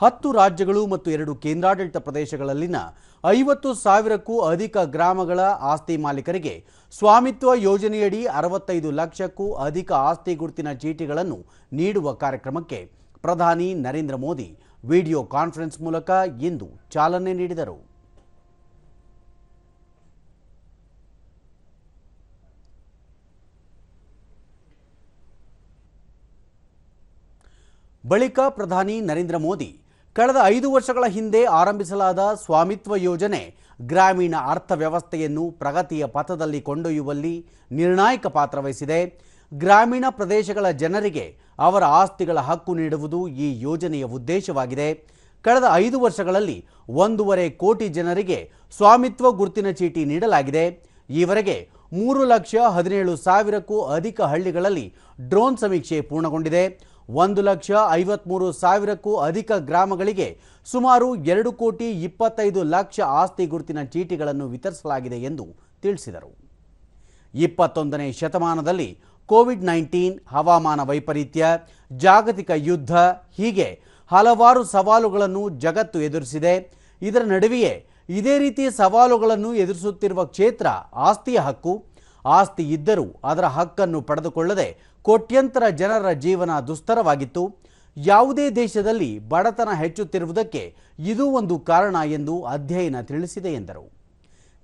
ಹತ್ತು ರಾಜ್ಯಗಳು ಮತ್ತು ಎರಡು ಕೇಂದ್ರಾಡಳಿತ ಪ್ರದೇಶಗಳಲ್ಲಿನ ಐವತ್ತು ಸಾವಿರಕ್ಕೂ ಅಧಿಕ ಗ್ರಾಮಗಳ ಆಸ್ತಿ ಮಾಲೀಕರಿಗೆ ಸ್ವಾಮಿತ್ವ ಯೋಜನೆಯಡಿ ಅರವತ್ತೈದು ಲಕ್ಷಕ್ಕೂ ಅಧಿಕ ಆಸ್ತಿ ಗುರುತಿನ ಚೀಟಿಗಳನ್ನು ನೀಡುವ ಕಾರ್ಯಕ್ರಮಕ್ಕೆ ಪ್ರಧಾನಿ ನರೇಂದ್ರ ಮೋದಿ ವಿಡಿಯೋ ಕಾನ್ಫರೆನ್ಸ್ ಮೂಲಕ ಇಂದು ಚಾಲನೆ ನೀಡಿದರು. ಬಳಿಕ ಪ್ರಧಾನಿ ನರೇಂದ್ರ ಮೋದಿ ಕಳೆದ ಐದು ವರ್ಷಗಳ ಹಿಂದೆ ಆರಂಭಿಸಲಾದ ಸ್ವಾಮಿತ್ವ ಯೋಜನೆ ಗ್ರಾಮೀಣ ಅರ್ಥವ್ಯವಸ್ಥೆಯನ್ನು ಪ್ರಗತಿಯ ಪಥದಲ್ಲಿ ಕೊಂಡೊಯ್ಯುವಲ್ಲಿ ನಿರ್ಣಾಯಕ ಪಾತ್ರ ವಹಿಸಿದೆ. ಗ್ರಾಮೀಣ ಪ್ರದೇಶಗಳ ಜನರಿಗೆ ಅವರ ಆಸ್ತಿಗಳ ಹಕ್ಕು ನೀಡುವುದು ಈ ಯೋಜನೆಯ ಉದ್ದೇಶವಾಗಿದೆ. ಕಳೆದ ಐದು ವರ್ಷಗಳಲ್ಲಿ ಒಂದೂವರೆ ಕೋಟಿ ಜನರಿಗೆ ಸ್ವಾಮಿತ್ವ ಗುರುತಿನ ಚೀಟಿ ನೀಡಲಾಗಿದೆ. ಈವರೆಗೆ ಮೂರು ಲಕ್ಷ ಹದಿನೇಳು ಸಾವಿರಕ್ಕೂ ಅಧಿಕ ಹಳ್ಳಿಗಳಲ್ಲಿ ಡ್ರೋನ್ ಸಮೀಕ್ಷೆ ಪೂರ್ಣಗೊಂಡಿದೆ. ಒಂದು ಲಕ್ಷ ಐವತ್ಮೂರು ಸಾವಿರಕ್ಕೂ ಅಧಿಕ ಗ್ರಾಮಗಳಿಗೆ ಸುಮಾರು ಎರಡು ಕೋಟಿ ಇಪ್ಪತ್ತೈದು ಲಕ್ಷ ಆಸ್ತಿ ಗುರುತಿನ ಚೀಟಿಗಳನ್ನು ವಿತರಿಸಲಾಗಿದೆ ಎಂದು ತಿಳಿಸಿದರು. ಇಪ್ಪತ್ತೊಂದನೇ ಶತಮಾನದಲ್ಲಿ ಕೋವಿಡ್ ನೈನ್ಟೀನ್, ಹವಾಮಾನ ವೈಪರೀತ್ಯ, ಜಾಗತಿಕ ಯುದ್ಧ ಹೀಗೆ ಹಲವಾರು ಸವಾಲುಗಳನ್ನು ಜಗತ್ತು ಎದುರಿಸಿದೆ. ಇದರ ನಡುವೆಯೇ ಇದೇ ರೀತಿ ಸವಾಲುಗಳನ್ನು ಎದುರಿಸುತ್ತಿರುವ ಕ್ಷೇತ್ರ ಆಸ್ತಿಯ ಹಕ್ಕು ಆಸ್ತಿ ಇದ್ದರೂ ಅದರ ಹಕ್ಕನ್ನು ಪಡೆದುಕೊಳ್ಳದೆ ಕೋಟ್ಯಂತರ ಜನರ ಜೀವನ ದುಸ್ತರವಾಗಿತ್ತು. ಯಾವುದೇ ದೇಶದಲ್ಲಿ ಬಡತನ ಹೆಚ್ಚುತ್ತಿರುವುದಕ್ಕೆ ಇದು ಒಂದು ಕಾರಣ ಎಂದು ಅಧ್ಯಯನ ತಿಳಿಸಿದೆ ಎಂದರು.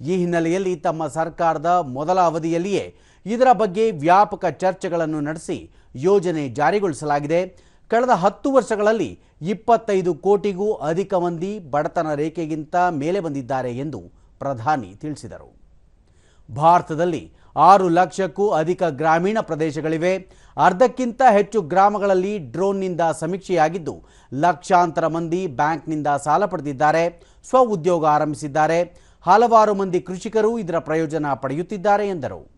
ಈ ಹಿನ್ನೆಲೆಯಲ್ಲಿ ತಮ್ಮ ಸರ್ಕಾರದ ಮೊದಲ ಅವಧಿಯಲ್ಲಿಯೇ ಇದರ ಬಗ್ಗೆ ವ್ಯಾಪಕ ಚರ್ಚೆಗಳನ್ನು ನಡೆಸಿ ಯೋಜನೆ ಜಾರಿಗೊಳಿಸಲಾಗಿದೆ. ಕಳೆದ ಹತ್ತು ವರ್ಷಗಳಲ್ಲಿ ಇಪ್ಪತ್ತೈದು ಕೋಟಿಗೂ ಅಧಿಕ ಮಂದಿ ಬಡತನ ರೇಖೆಗಿಂತ ಮೇಲೆ ಬಂದಿದ್ದಾರೆ ಎಂದು ಪ್ರಧಾನಿ ತಿಳಿಸಿದರು. ಭಾರತದಲ್ಲಿ ಆರು ಲಕ್ಷಕ್ಕೂ ಅಧಿಕ ಗ್ರಾಮೀಣ ಪ್ರದೇಶಗಳಿವೆ. ಅರ್ಧಕ್ಕಿಂತ ಹೆಚ್ಚು ಗ್ರಾಮಗಳಲ್ಲಿ ಡ್ರೋನ್ನಿಂದ ಸಮೀಕ್ಷೆಯಾಗಿದ್ದು, ಲಕ್ಷಾಂತರ ಮಂದಿ ಬ್ಯಾಂಕ್ನಿಂದ ಸಾಲ ಪಡೆದಿದ್ದಾರೆ, ಸ್ವ ಉದ್ಯೋಗ ಆರಂಭಿಸಿದ್ದಾರೆ. ಹಲವಾರು ಮಂದಿ ಕೃಷಿಕರು ಇದರ ಪ್ರಯೋಜನ ಪಡೆಯುತ್ತಿದ್ದಾರೆ ಎಂದರು.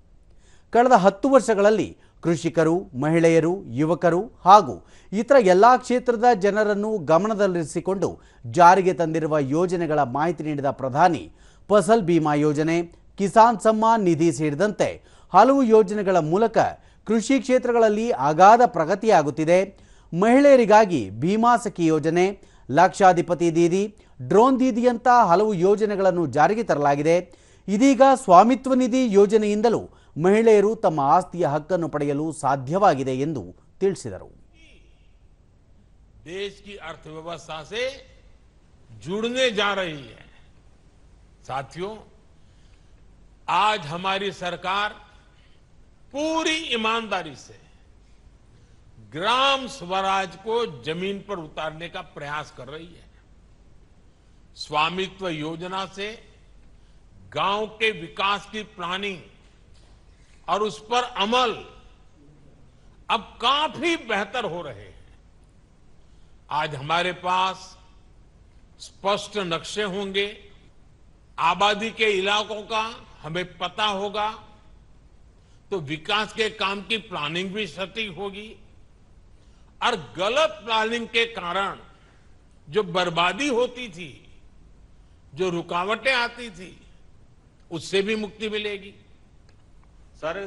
ಕಳೆದ ಹತ್ತು ವರ್ಷಗಳಲ್ಲಿ ಕೃಷಿಕರು, ಮಹಿಳೆಯರು, ಯುವಕರು ಹಾಗೂ ಇತರ ಎಲ್ಲಾ ಕ್ಷೇತ್ರದ ಜನರನ್ನು ಗಮನದಲ್ಲಿರಿಸಿಕೊಂಡು ಜಾರಿಗೆ ತಂದಿರುವ ಯೋಜನೆಗಳ ಮಾಹಿತಿ ನೀಡಿದ ಪ್ರಧಾನಿ, ಫಸಲ್ ಬಿಮಾ ಯೋಜನೆ ಕಿಸಾನ್ ಸಮ್ಮಾನ್ ನಿಧಿ ಸೇರಿದಂತೆ ಹಲವು ಯೋಜನೆಗಳ ಮೂಲಕ ಕೃಷಿ ಕ್ಷೇತ್ರಗಳಲ್ಲಿ ಅಗಾಧ ಪ್ರಗತಿಯಾಗುತ್ತಿದೆ ಮಹಿಳೆಯರಿಗಾಗಿ ಭೀಮಾ ಸಖಿ ಯೋಜನೆ ಲಕ್ಷಾಧಿಪತಿ ದೀದಿ ಡ್ರೋನ್ ದೀದಿಯಂಥ ಹಲವು ಯೋಜನೆಗಳನ್ನು ಜಾರಿಗೆ ತರಲಾಗಿದೆ ಇದೀಗ ಸ್ವಾಮಿತ್ವ ನಿಧಿ ಯೋಜನೆಯಿಂದಲೂ ಮಹಿಳೆಯರು ತಮ್ಮ ಆಸ್ತಿಯ ಹಕ್ಕನ್ನು ಪಡೆಯಲು ಸಾಧ್ಯವಾಗಿದೆ ಎಂದು ತಿಳಿಸಿದರು देश की अर्थव्यवस्था से जुड़ने जा रही है साथियों आज हमारी सरकार पूरी ईमानदारी से ग्राम स्वराज को ज़मीन पर उतारने का प्रयास कर रही है। स्वामित्व योजना से गाँव के विकास की प्लानिंग और उस पर अमल अब काफ़ी बेहतर हो रहे हैं। आज हमारे पास स्पष्ट नक्शे होंगे। आबादी के इलाकों का हमें पता होगा तो विकास के काम की प्लानिंग भी सटीक होगी और गलत प्लानिंग के कारण जो बर्बादी होती थी जो रुकावटें आती थी उससे भी मुक्ति मिलेगी सर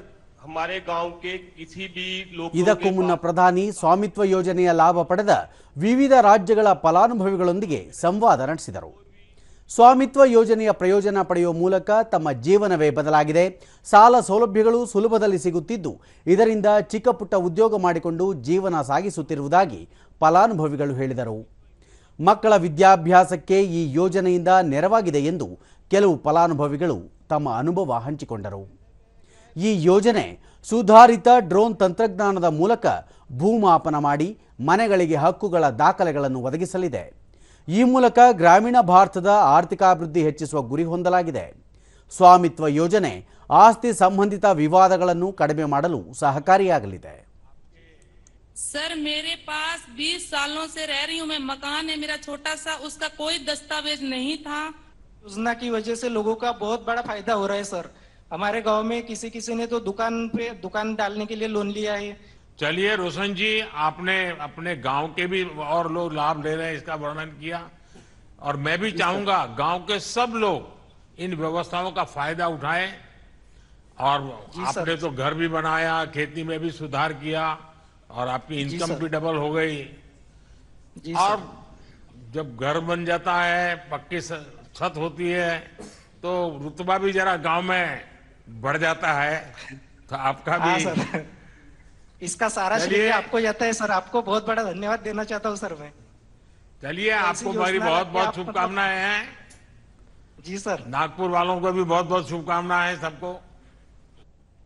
हमारे गांव के किसी भी लोग ಇದಕ್ಕೂ ಮುನ್ನ ಪ್ರಧಾನಿ ಸ್ವಾಮಿತ್ವ ಯೋಜನೆಯ ಲಾಭ ಪಡೆದ ವಿವಿಧ ರಾಜ್ಯಗಳ ಫಲಾನುಭವಿಗಳೊಂದಿಗೆ ಸಂವಾದ ನಡೆಸಿದರು ಸ್ವಾಮಿತ್ವ ಯೋಜನೆಯ ಪ್ರಯೋಜನ ಪಡೆಯುವ ಮೂಲಕ ತಮ್ಮ ಜೀವನವೇ ಬದಲಾಗಿದೆ. ಸಾಲ ಸೌಲಭ್ಯಗಳು ಸುಲಭದಲ್ಲಿ ಸಿಗುತ್ತಿದ್ದು, ಇದರಿಂದ ಚಿಕ್ಕ ಪುಟ್ಟ ಉದ್ಯೋಗ ಮಾಡಿಕೊಂಡು ಜೀವನ ಸಾಗಿಸುತ್ತಿರುವುದಾಗಿ ಫಲಾನುಭವಿಗಳು ಹೇಳಿದರು. ಮಕ್ಕಳ ವಿದ್ಯಾಭ್ಯಾಸಕ್ಕೆ ಈ ಯೋಜನೆಯಿಂದ ನೆರವಾಗಿದೆ ಎಂದು ಕೆಲವು ಫಲಾನುಭವಿಗಳು ತಮ್ಮ ಅನುಭವ ಹಂಚಿಕೊಂಡರು. ಈ ಯೋಜನೆ ಸುಧಾರಿತ ಡ್ರೋನ್ ತಂತ್ರಜ್ಞಾನದ ಮೂಲಕ ಭೂಮಾಪನ ಮಾಡಿ ಮನೆಗಳಿಗೆ ಹಕ್ಕುಗಳ ದಾಖಲೆಗಳನ್ನು ಒದಗಿಸಲಿದೆ. ಈ ಮೂಲಕ ಗ್ರಾಮೀಣ ಭಾರತದ ಆರ್ಥಿಕಾಭಿವೃದ್ಧಿ ಹೆಚ್ಚಿಸುವ ಗುರಿ ಹೊಂದಲಾಗಿದೆ ಸ್ವಾಮಿತ್ವ ಯೋಜನೆ ಆಸ್ತಿ ಸಂಬಂಧಿತ ವಿವಾದಗಳನ್ನು ಕಡಿಮೆ ಮಾಡಲು ಸಹಕಾರಿಯಾಗಲಿದೆ सर मेरे पास 20 सालों से रह रही हूँ मैं मकान है मेरा छोटा सा उसका कोई दस्तावेज नहीं था योजना की वजह से लोगों का बहुत बड़ा फायदा हो रहा है सर हमारे गांव में किसी किसी ने तो दुकान पे दुकान डालने के लिए लोन लिया है चलिए रोशन जी आपने अपने गाँव के भी और लोग लाभ ले रहे हैं इसका वर्णन किया। और मैं भी चाहूँगा गाँव के सब लोग इन व्यवस्थाओं का फ़ायदा उठाएँ। और आपने तो घर भी बनाया खेती में भी सुधार किया और आपकी इनकम भी डबल हो गई। और जब घर बन जाता है पक्की छत होती है तो रुतबा भी जरा गाँव में बढ़ जाता है तो आपका हाँ भी इसका सारा श्रेय आपको जाता है सर। आपको बहुत बड़ा धन्यवाद देना चाहता हूँ सर मैं। चलिए आपको मेरी बहुत बहुत शुभकामनाएँ हैं। जी सर। नागपुर वालों को भी बहुत बहुत शुभकामनाएँ हैं सबको।